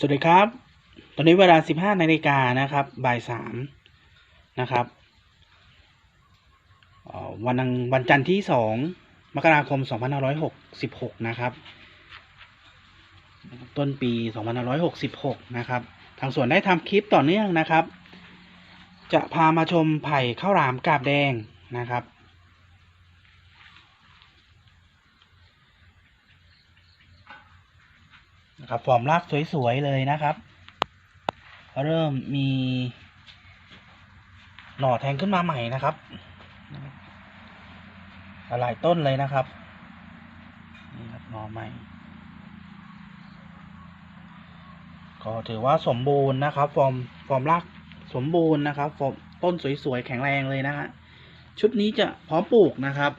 สวัสดีครับ ตอนนี้เวลา 15 นาฬิกานะครับ บ่ายสามนะครับ วันอังวันจันทร์ที่ 2 มกราคม 2566 นะครับ ต้นปี 2566 นะครับ ทางสวนได้ทำคลิปต่อเนื่องนะครับ จะพามาชมไผ่ข้าวหลามกาบแดงนะครับ นะครับฟอร์มรากสวยๆเลยนะครับ เริ่มมีหน่อแทงขึ้นมาใหม่นะครับหลายต้นเลยนะครับนี่ครับหน่อใหม่ ก็ถือว่าสมบูรณ์นะครับ ฟอร์มฟอร์มรากสมบูรณ์นะครับฟอร์มต้นสวยๆแข็งแรงเลยนะฮะชุดนี้จะพร้อมปลูกนะครับ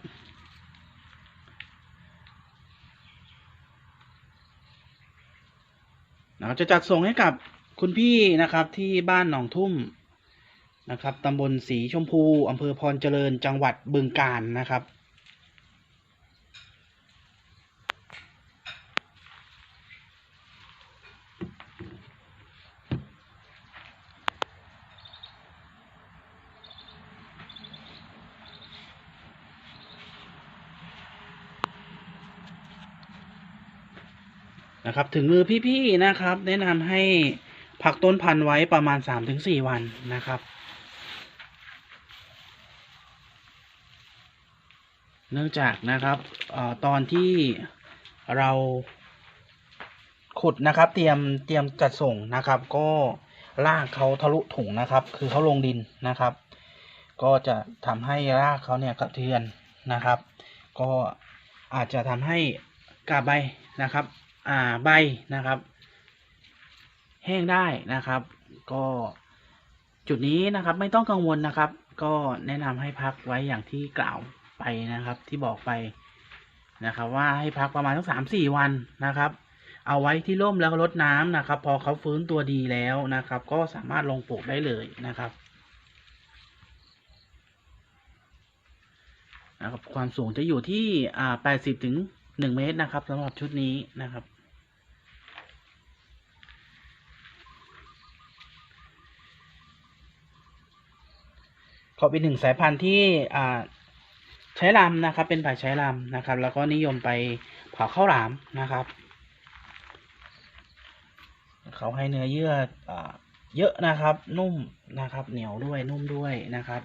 เราจะจัดส่งให้กับคุณพี่นะครับที่บ้านหนองทุ่มนะครับตำบลสีชมพูอำเภอพรเจริญจังหวัดบึงกาฬนะครับ นะครับ ถึงมือพี่ๆนะครับ แนะนำให้พักต้นพันธุ์ไว้ประมาณ3-4วันนะครับเนื่องจากนะครับอตอนที่เราขุดนะครับ เตรียมเตรียมจัดส่งนะครับ ก็รากเขาทะลุถุงนะครับ คือเขาลงดินนะครับ ก็จะทำให้รากเขาเนี่ยกระเทือนนะครับ ก็อาจจะทำให้กาบใบนะครับ อ่าใบนะครับ แห้งได้นะครับ ก็จุดนี้นะครับไม่ต้องกังวลนะครับ ก็แนะนำให้พักไว้อย่างที่กล่าวไปนะครับ ที่บอกไปนะครับ ว่าให้พักประมาณสักสามสี่วันนะครับ เอาไว้ที่ร่มแล้วก็รดน้ำนะครับ พอเขาฟื้นตัวดีแล้วนะครับ ก็สามารถลงปลูกได้เลยนะครับนะครับความสูงจะอยู่ที่อ่าแปดสิบถึง หนึ่งเมตรนะครับสำหรับชุดนี้นะครับ ขอเป็นหนึ่งสายพันธุ์ที่ใช้ลำนะครับ เป็นไผ่ใช้ลำนะครับ แล้วก็นิยมไปเผาข้าวหลามนะครับ เขาให้เนื้อเยื่ออเยอะนะครับ นุ่มนะครับ เหนียวด้วยนุ่มด้วยนะครับ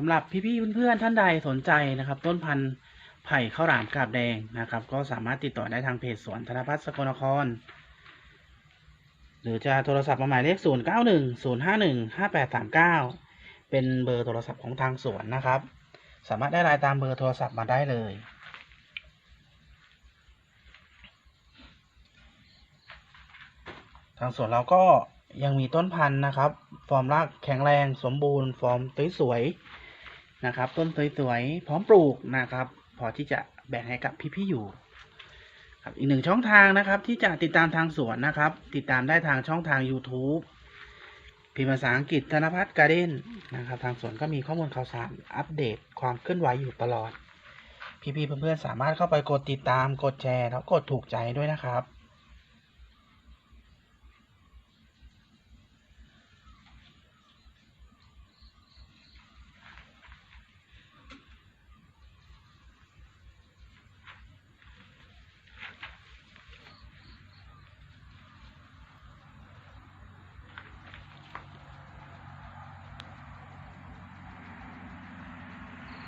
สำหรับพี่ๆเพื่อนๆท่านใดสนใจนะครับ ต้นพันธุ์ไผ่ข้าวหลามกาบแดงนะครับ ก็สามารถติดต่อได้ทางเพจสวนธนพัฒน์สกลนคร หรือจะโทรศัพท์มาหมายเลข 0 9 1 0 5 1 5 8 3 9 เป็นเบอร์โทรศัพท์ของทางสวนนะครับ สามารถได้รายตามเบอร์โทรศัพท์มาได้เลยทางสวนเราก็ยังมีต้นพันธุ์นะครับ ฟอร์มรากแข็งแรงสมบูรณ์ ฟอร์มสวย นะครับ ต้นสวยๆ พร้อมปลูกนะครับ พอที่จะแบ่งให้กับพี่ๆอยู่ครับอีกหนึ่งช่องทางนะครับ ที่จะติดตามทางสวนนะครับ ติดตามได้ทางช่องทาง YouTube พิมพ์ภาษาอังกฤษธนพัฒน์การ์เด้นนะครับ ทางสวนก็มีข้อมูลข่าวสารอัปเดตความเคลื่อนไหวอยู่ตลอด พี่ๆเพื่อนๆสามารถเข้าไปกดติดตามกดแชร์แล้วกดถูกใจด้วยนะครับ